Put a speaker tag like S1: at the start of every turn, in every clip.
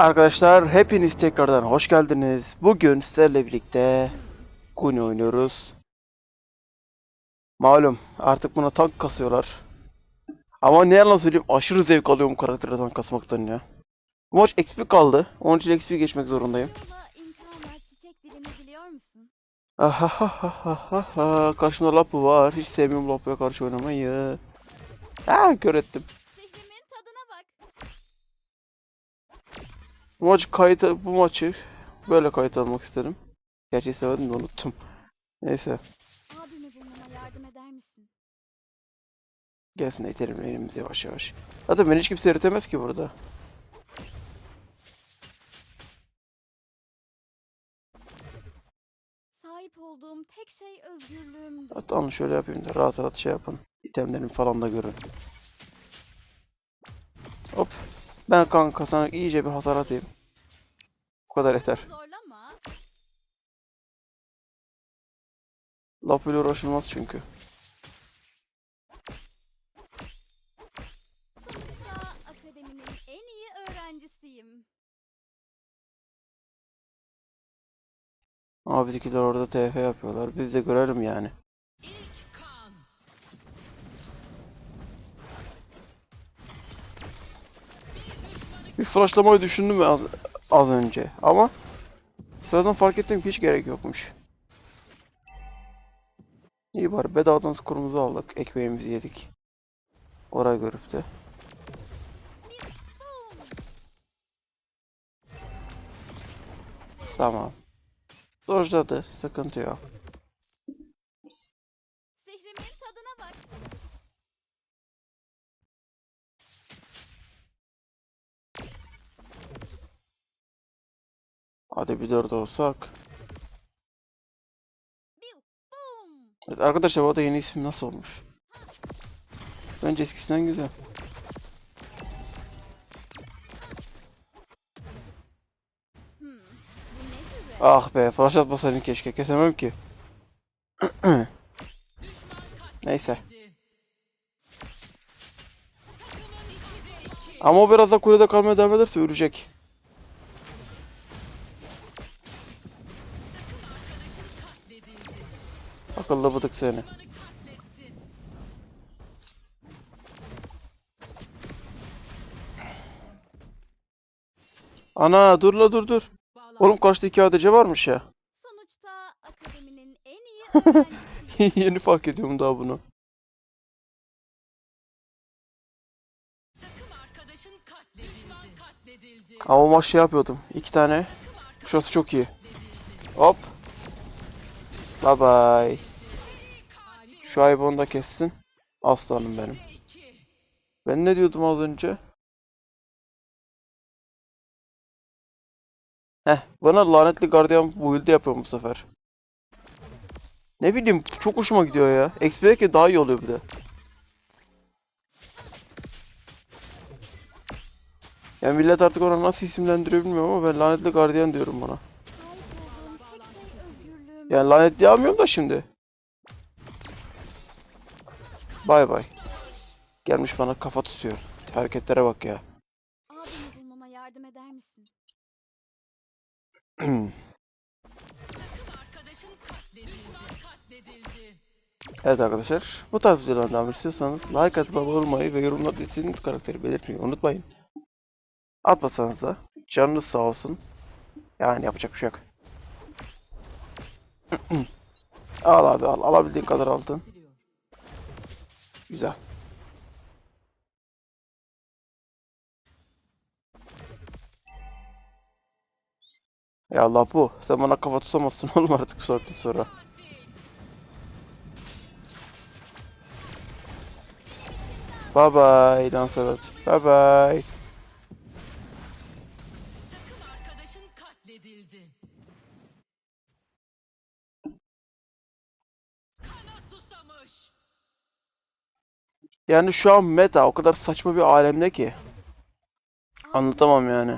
S1: Arkadaşlar hepiniz tekrardan hoş geldiniz. Bugün sizlerle birlikte Guni oynuyoruz. Malum artık buna tank kasıyorlar. Ama ne yalan söyleyeyim aşırı zevk alıyorum karakteri tank kasmaktan ya. Bu maç XP kaldı. Onun için XP geçmek zorundayım.
S2: Yola imkan var çiçek dilini biliyor musun?
S1: Ahahahaha. Karşımda Lapu var. Hiç sevmiyorum Lapu'ya karşı oynamayı. Ha kör ettim. Bu maç kayıt bu maçı böyle kayıt almak istedim. Gerçi sevmedim de unuttum. Neyse.
S2: Abimi bulmama yardım eder misin?
S1: Gelsin itelim elimizi yavaş yavaş. Zaten beni hiç kimse eritemez ki burada.
S2: Sahip olduğum tek şey özgürlüğümdü.
S1: Hatta onu şöyle yapayım da rahat rahat şey yapın. İtemlerimi falan da görün. Hop. Ben kanka sana iyice bir hasar atayım. Bu kadar yeter. Laf ile uğraşılmaz çünkü. Ama bizimkiler orada TF yapıyorlar. Biz de görelim yani. Bir flashlamayı düşündüm az, az önce ama sonradan fark ettim ki hiç gerek yokmuş. İyi bari bedavadan skorumuzu aldık. Ekmeğimizi yedik. Oraya görüp de. Tamam. Dojladı. Sıkıntı yok. Hadi bir dört olsak. Evet arkadaşlar bu arada yeni isim nasıl olmuş? Bence eskisinden güzel.
S2: Hmm.
S1: Ah be flash atmasaydın keşke kesemem ki. Neyse. Ama o biraz da kulede kalmaya devam ederse ölecek. Akıllı bıdık seni. Ana dur la dur dur. Oğlum karşıda iki ADC varmış ya.
S2: Sonuçta akademinin en iyi.
S1: Yeni fark ediyorum daha bunu. Ama maç şey yapıyordum. İki tane. Şurası çok iyi. Hop. Bye bye. Şu onu da kessin. Aslanım benim. Ben ne diyordum az önce? Heh, bana lanetli gardiyan build'i yapıyorum bu sefer. Ne bileyim çok hoşuma gidiyor ya. XP'deki daha iyi oluyor bir de. Ya millet artık ona nasıl isimlendiriyor bilmiyorum ama ben lanetli gardiyan diyorum buna.
S2: Şey.
S1: Yani lanet diye almıyorum da şimdi. Bay bay. Gelmiş bana kafa tutuyor. Hareketlere bak ya.
S2: Abimi bulmama yardım eder misin?
S1: Evet arkadaşlar, bu tarz videolardan devam istiyorsanız like atıp abone olmayı ve yorumlarda istediğiniz karakteri belirtmeyi unutmayın. Atmasanız da canınız sağ olsun. Yani yapacak bir şey yok. al abi al, alabildiğin kadar aldın. Güzel. Ya Allah bu, sen bana kafa tutamazsın oğlum artık bu saatten sonra. Bye bye Lancelot. Bye bye.
S3: Kana.
S1: Yani şu an meta o kadar saçma bir alemde ki. Anlatamam yani.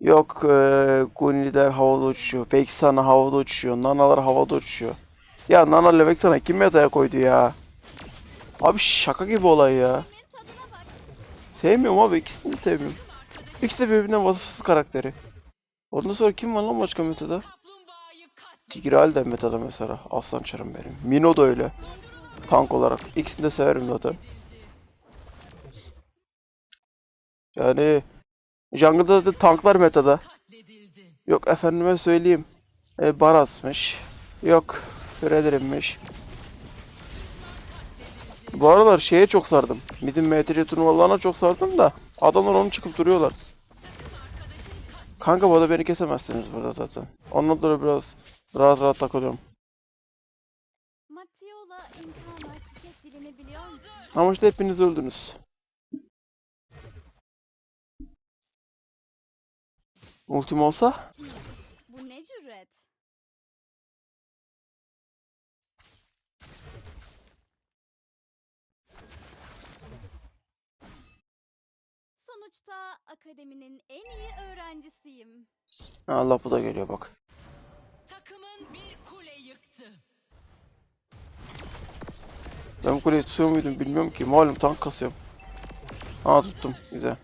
S1: Yok eee Guni'ler havada uçuyor. Vexana havada uçuyor. Nanalar havada uçuyor. Ya Nana ile Vexana kim meta'ya koydu ya? Abi şaka gibi olay ya. Sevmiyorum abi ikisini de sevmiyorum. İkisi de birbirinden vasıfsız karakteri. Ondan sonra kim var lan başka metada? Tigreal de metada mesela. Aslan çarım benim. Mino da öyle. Tank olarak. İkisini de severim zaten. Yani Jungle'da da tanklar metada. Yok efendime söyleyeyim. E, Baras'mış. Yok Fredrim'miş. Bu aralar şeye çok sardım. Mid'in MTC turnuvalarına çok sardım da. Adamlar onu çıkıp duruyorlar. Kanka bu arada beni kesemezsiniz burada zaten. Ondan sonra biraz rahat rahat takılıyorum.
S2: Matteo'la imkanlar çiçek dilini biliyor musun?
S1: Ama işte hepiniz öldünüz. Ultim olsa
S2: Bu ne cüret? Sonuçta akademinin en iyi öğrencisiyim.
S1: Allah bu da geliyor bak.
S3: Takımın bir kule yıktı.
S1: Ben bu kuleyi tutuyor muydum bilmiyorum ki. Malum tank kasıyorum. Aa tuttum. Güzel.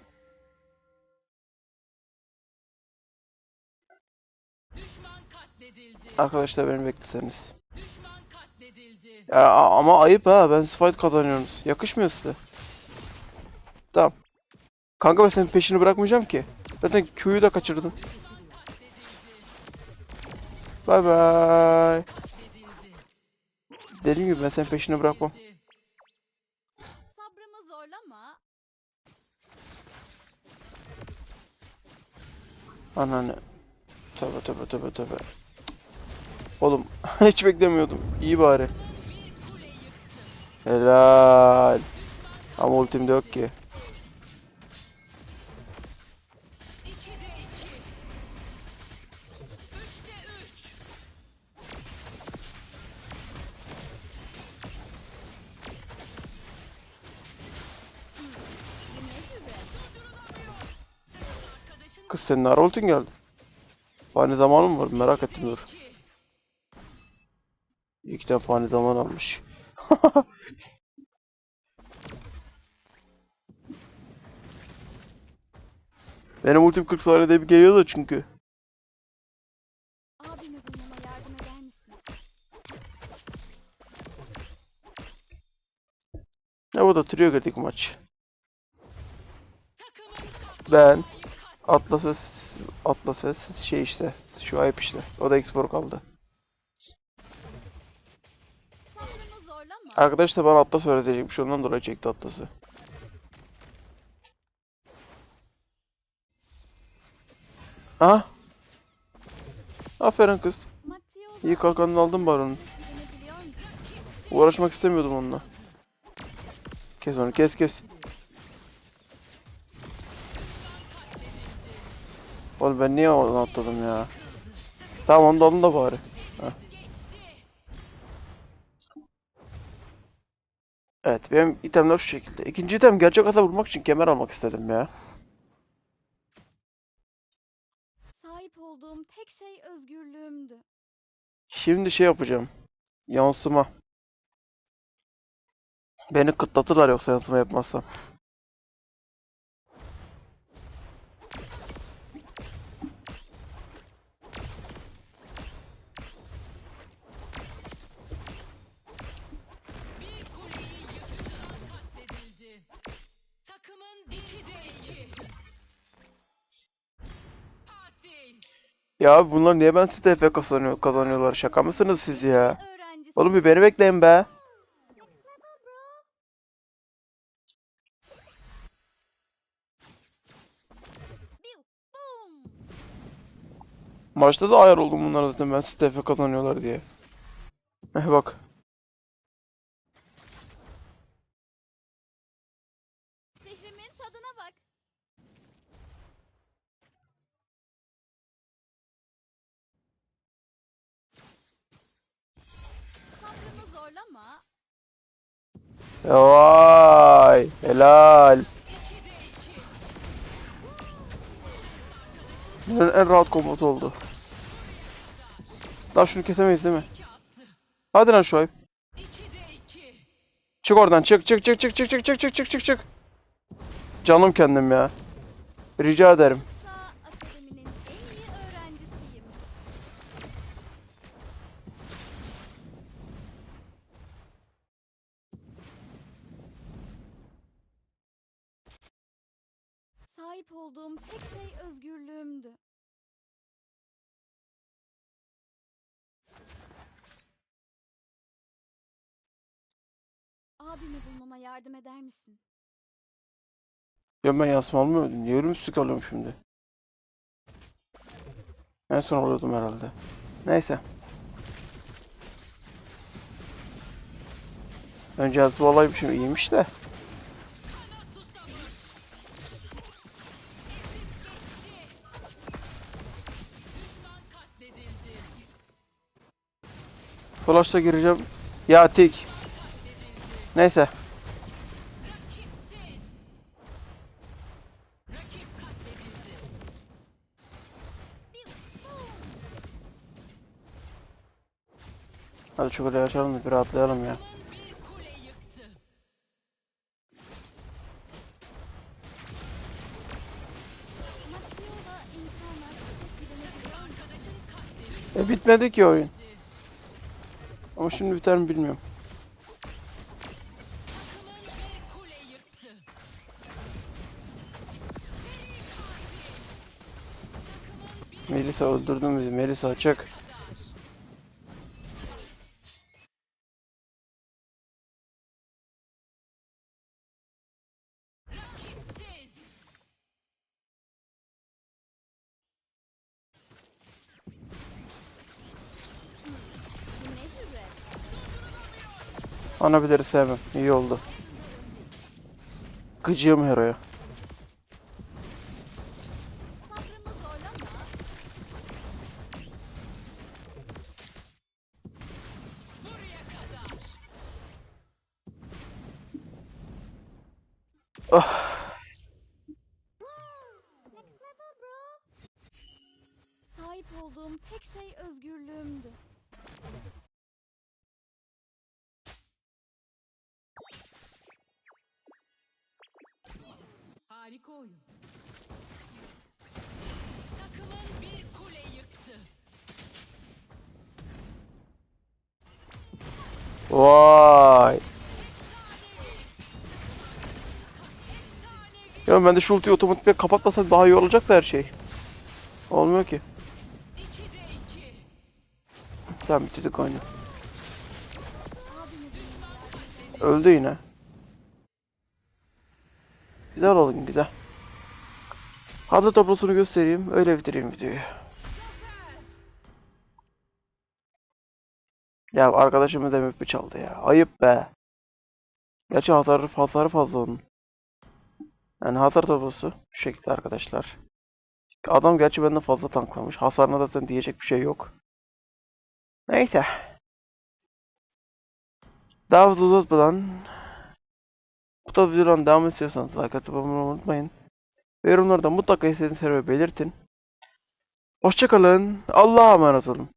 S1: Arkadaşlar beni bekleseniz. Ya ama ayıp ha. Ben fight kazanıyorsunuz. Yakışmıyor size. Tamam. Kanka ben senin peşini bırakmayacağım ki. Zaten Q'yu da kaçırdım. Bay bay. Dediğim gibi ben senin peşini bırakmam. Ananı. Tövbe tövbe tövbe tövbe. Oğlum hiç beklemiyordum. İyi bari. Helal. Ama ultim de yok ki. Kız senin ara ultin geldi. Fani zamanın mı var? Merak ettim dur.
S3: 2.
S1: İki tane fani zaman almış. Benim ultim 40 saniyede bir çünkü.
S2: Yardım eder misin?
S1: Ya bu da trio girdik maç. Ben. Atlas ve Atlas ve şey işte. Şu ayıp işte. O da export kaldı. Arkadaş da bana Atlas öğretecekmiş. Ondan dolayı çekti Atlas'ı. Aha. Aferin kız. İyi kalkanını aldın bari? Uğraşmak istemiyordum onunla. Kes onu kes kes. Oğlum ben niye onu atladım ya? Tamam onu da alın da bari. Heh. Evet benim itemler şu şekilde. İkinci item gerçek ata vurmak için kemer almak istedim ya.
S2: Sahip olduğum tek şey özgürlüğümdü.
S1: Şimdi şey yapacağım. Yansıma. Beni kıtlatırlar yoksa yansıma yapmazsam. Ya bunlar niye ben siz TF kazanıyor, kazanıyorlar? Şaka mısınız siz ya? Oğlum bir beni bekleyin be. Maçta da ayar oldum bunlara zaten ben siz TF kazanıyorlar diye. Eh bak. Vay. Helal. Bunun en rahat kombosu oldu. Daha şunu kesemeyiz değil mi? Hadi lan şu ayıp.
S3: 2'de 2.
S1: Çık oradan çık çık çık çık çık çık çık çık çık çık. Canım kendim ya. Rica ederim.
S2: Sahip olduğum tek şey özgürlüğümdü. Abimi bulmama yardım eder misin?
S1: Ya ben yasmalı mı öldüm? Niye ölümsüzlük alıyorum şimdi? En son oluyordum herhalde. Neyse. Önce yazdı olay bir şey iyiymiş de. Flash'ta gireceğim. Ya tik. Neyse. Hadi kuleyi açalım da bir rahatlayalım ya. E bitmedi ki oyun. Ama şimdi biter mi bilmiyorum. Melisa öldürdün bizi. Melisa çık. Ana bileri sevmem. İyi oldu. Gıcığım Hero'ya.
S3: Harika oyun. Takımın bir kule yıktı.
S1: Vay. Ya ben de şu ultiyi otomatikle kapatmasam daha iyi olacaktı her şey. Olmuyor ki.
S3: 2'de 2.
S1: Tamam bitirdik oyunu. Öldü yine. Güzel oldu güzel. Hazır tablosunu göstereyim. Öyle bitireyim videoyu. Ya arkadaşımız da MP çaldı ya. Ayıp be. Gerçi hasarı, hasarı fazla onun. Yani hasar tablosu şu şekilde arkadaşlar. Adam gerçi benden fazla tanklamış. Hasarına zaten diyecek bir şey yok. Neyse. Daha fazla uzatmadan bu tarz videoların devam istiyorsanız like atıp abone olmayı unutmayın. Ve yorumlarda mutlaka istediğiniz sebebi belirtin. Hoşçakalın. Allah'a emanet olun.